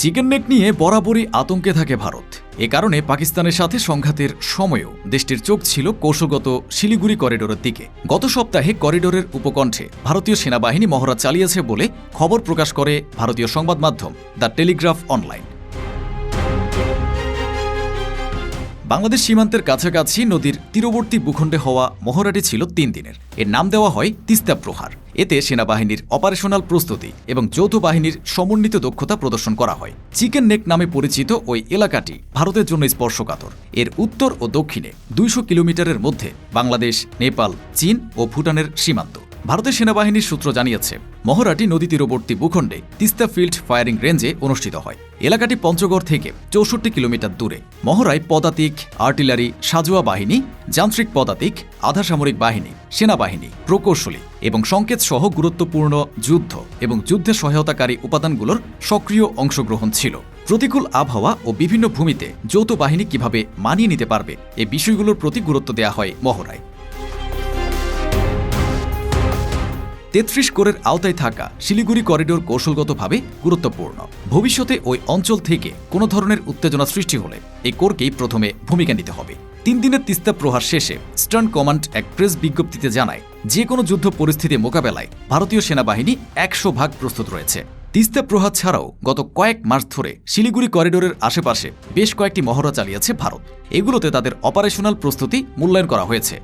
Chicken neck নিয়ে বরাবরই আতঙ্কে থাকে ভারত। এ কারণে পাকিস্তানের সাথে সংঘাতের সময়ও দেশটির চোখ ছিল কৌশলগত শিলিগুড়ি করিডোরের দিকে। গত সপ্তাহে করিডোরের উপকণ্ঠে ভারতীয় সেনাবাহিনী মহড়া চালিয়েছে বলে খবর প্রকাশ করে ভারতীয় সংবাদ মাধ্যম দ্য টেলিগ্রাফ অনলাইন। বাংলাদেশ সীমান্তের কাছাকাছি নদীর তীরবর্তী ভূখণ্ডে হওয়া মহড়াটি ছিল তিন দিনের। এর নাম দেওয়া হয় তিস্তা প্রহার। এতে সেনাবাহিনীর অপারেশনাল প্রস্তুতি এবং যৌথ বাহিনীর সমন্বিত দক্ষতা প্রদর্শন করা হয়। চিকেন নেক নামে পরিচিত ওই এলাকাটি ভারতের জন্য স্পর্শকাতর। এর উত্তর ও দক্ষিণে দুইশো কিলোমিটারের মধ্যে বাংলাদেশ, নেপাল, চীন ও ভুটানের সীমান্ত। ভারতের সেনাবাহিনীর সূত্র জানিয়েছে, মহড়াটি নদী তীরবর্তী ভূখণ্ডে তিস্তা ফিল্ড ফায়ারিং রেঞ্জে অনুষ্ঠিত হয়। এলাকাটি পঞ্চগড় থেকে চৌষট্টি কিলোমিটার দূরে। মহড়ায় পদাতিক, আর্টিলারি, সাজোয়া বাহিনী, যান্ত্রিক পদাতিক আধাসামরিক বাহিনী, সেনাবাহিনী, প্রকৌশলী এবং সংকেত সহ গুরুত্বপূর্ণ যুদ্ধ এবং যুদ্ধে সহায়তাকারী উপাদানগুলোর সক্রিয় অংশগ্রহণ ছিল। প্রতিকূল আবহাওয়া ও বিভিন্ন ভূমিতে যৌথ বাহিনী কীভাবে মানিয়ে নিতে পারবে এই বিষয়গুলোর প্রতি গুরুত্ব দেওয়া হয় মহড়ায়। তেত্রিশ কোরের আওতায় থাকা শিলিগুড়ি করিডোর কৌশলগতভাবে গুরুত্বপূর্ণ। ভবিষ্যতে ওই অঞ্চল থেকে কোনো ধরনের উত্তেজনা সৃষ্টি হলে এই কোরকেই প্রথমে ভূমিকা নিতে হবে। তিন দিনের তিস্তা প্রহার শেষে স্টার্ন কমান্ড এক প্রেস বিজ্ঞপ্তিতে জানায়, যে কোনো যুদ্ধ পরিস্থিতি মোকাবেলায় ভারতীয় সেনাবাহিনী একশো ভাগ প্রস্তুত রয়েছে। তিস্তা প্রহার ছাড়াও গত কয়েক মাস ধরে শিলিগুড়ি করিডোরের আশেপাশে বেশ কয়েকটি মহড়া চালিয়েছে ভারত। এগুলোতে তাদের অপারেশনাল প্রস্তুতি মূল্যায়ন করা হয়েছে।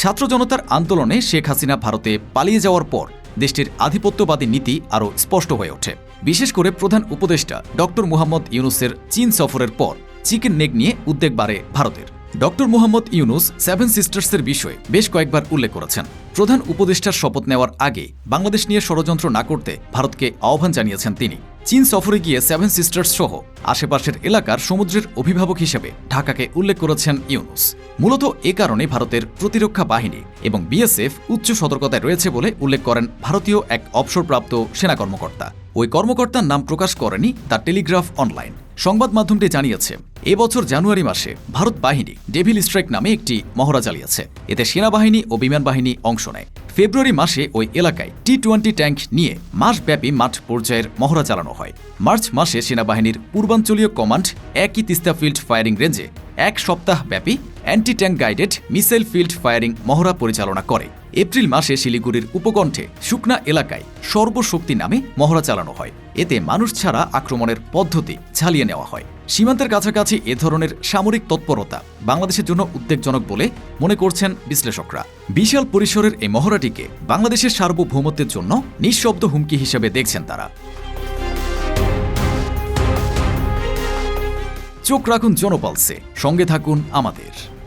ছাত্র জনতার আন্দোলনে শেখ হাসিনা ভারতে পালিয়ে যাওয়ার পর দেশটির আধিপত্যবাদী নীতি আরও স্পষ্ট হয়ে ওঠে। বিশেষ করে প্রধান উপদেষ্টা ডক্টর মুহাম্মদ ইউনুসের চীন সফরের পর চিকেন নেক নিয়ে উদ্বেগ বাড়ে ভারতের। ডক্টর মুহাম্মদ ইউনুস সেভেন সিস্টার্সের বিষয়ে বেশ কয়েকবার উল্লেখ করেছেন। প্রধান উপদেষ্টার শপথ নেওয়ার আগে বাংলাদেশ নিয়ে ষড়যন্ত্র না করতে ভারতকে আহ্বান জানিয়েছেন তিনি। চীন সফরে গিয়ে সেভেন সিস্টার্স সহ আশেপাশের এলাকার সমুদ্রের অভিভাবক হিসেবে ঢাকাকে উল্লেখ করেছেন ইউনুস। মূলত এ কারণে ভারতের প্রতিরক্ষা বাহিনী এবং বিএসএফ উচ্চ সতর্কতায় রয়েছে বলে উল্লেখ করেন ভারতীয় এক অবসরপ্রাপ্ত সেনা কর্মকর্তা। ওই কর্মকর্তার নাম প্রকাশ করেনি দ্য টেলিগ্রাফ অনলাইন। সংবাদ মাধ্যমটি জানিয়েছে এবছর জানুয়ারি মাসে ভারত বাহিনী ডেভিল স্ট্রাইক নামে একটি মহড়া চালিয়েছে। এতে সেনাবাহিনী ও বিমান বাহিনী অংশ নেয়। ফেব্রুয়ারি মাসে ওই এলাকায় টি টোয়েন্টি ট্যাঙ্ক নিয়ে মাসব্যাপী মাঠ পর্যায়ের মহড়া চালানো হয়। মার্চ মাসে সেনাবাহিনীর পূর্বাঞ্চলীয় কমান্ড একই তিস্তা ফিল্ড ফায়ারিং রেঞ্জে এক সপ্তাহ ব্যাপী anti tank guided missile field firing মহড়া পরিচালনা করে। এপ্রিল মাসে শিলিগুড়ির উপকণ্ঠে শুকনা এলাকায় সর্বশক্তি নামে মহড়া চালানো হয়। এতে মানুষ ছাড়া আক্রমণের পদ্ধতি ঝালিয়ে নেওয়া হয়। সীমান্তের কাছাকাছি এ ধরনের সামরিক তৎপরতা বাংলাদেশের জন্য উদ্বেগজনক বলে মনে করছেন বিশ্লেষকরা। বিশাল পরিসরের এই মহড়াটিকে বাংলাদেশের সার্বভৌমত্বের জন্য নিঃশব্দ হুমকি হিসেবে দেখছেন তারা। চোখ রাখুন জনপালসে সঙ্গে থাকুন আমাদের।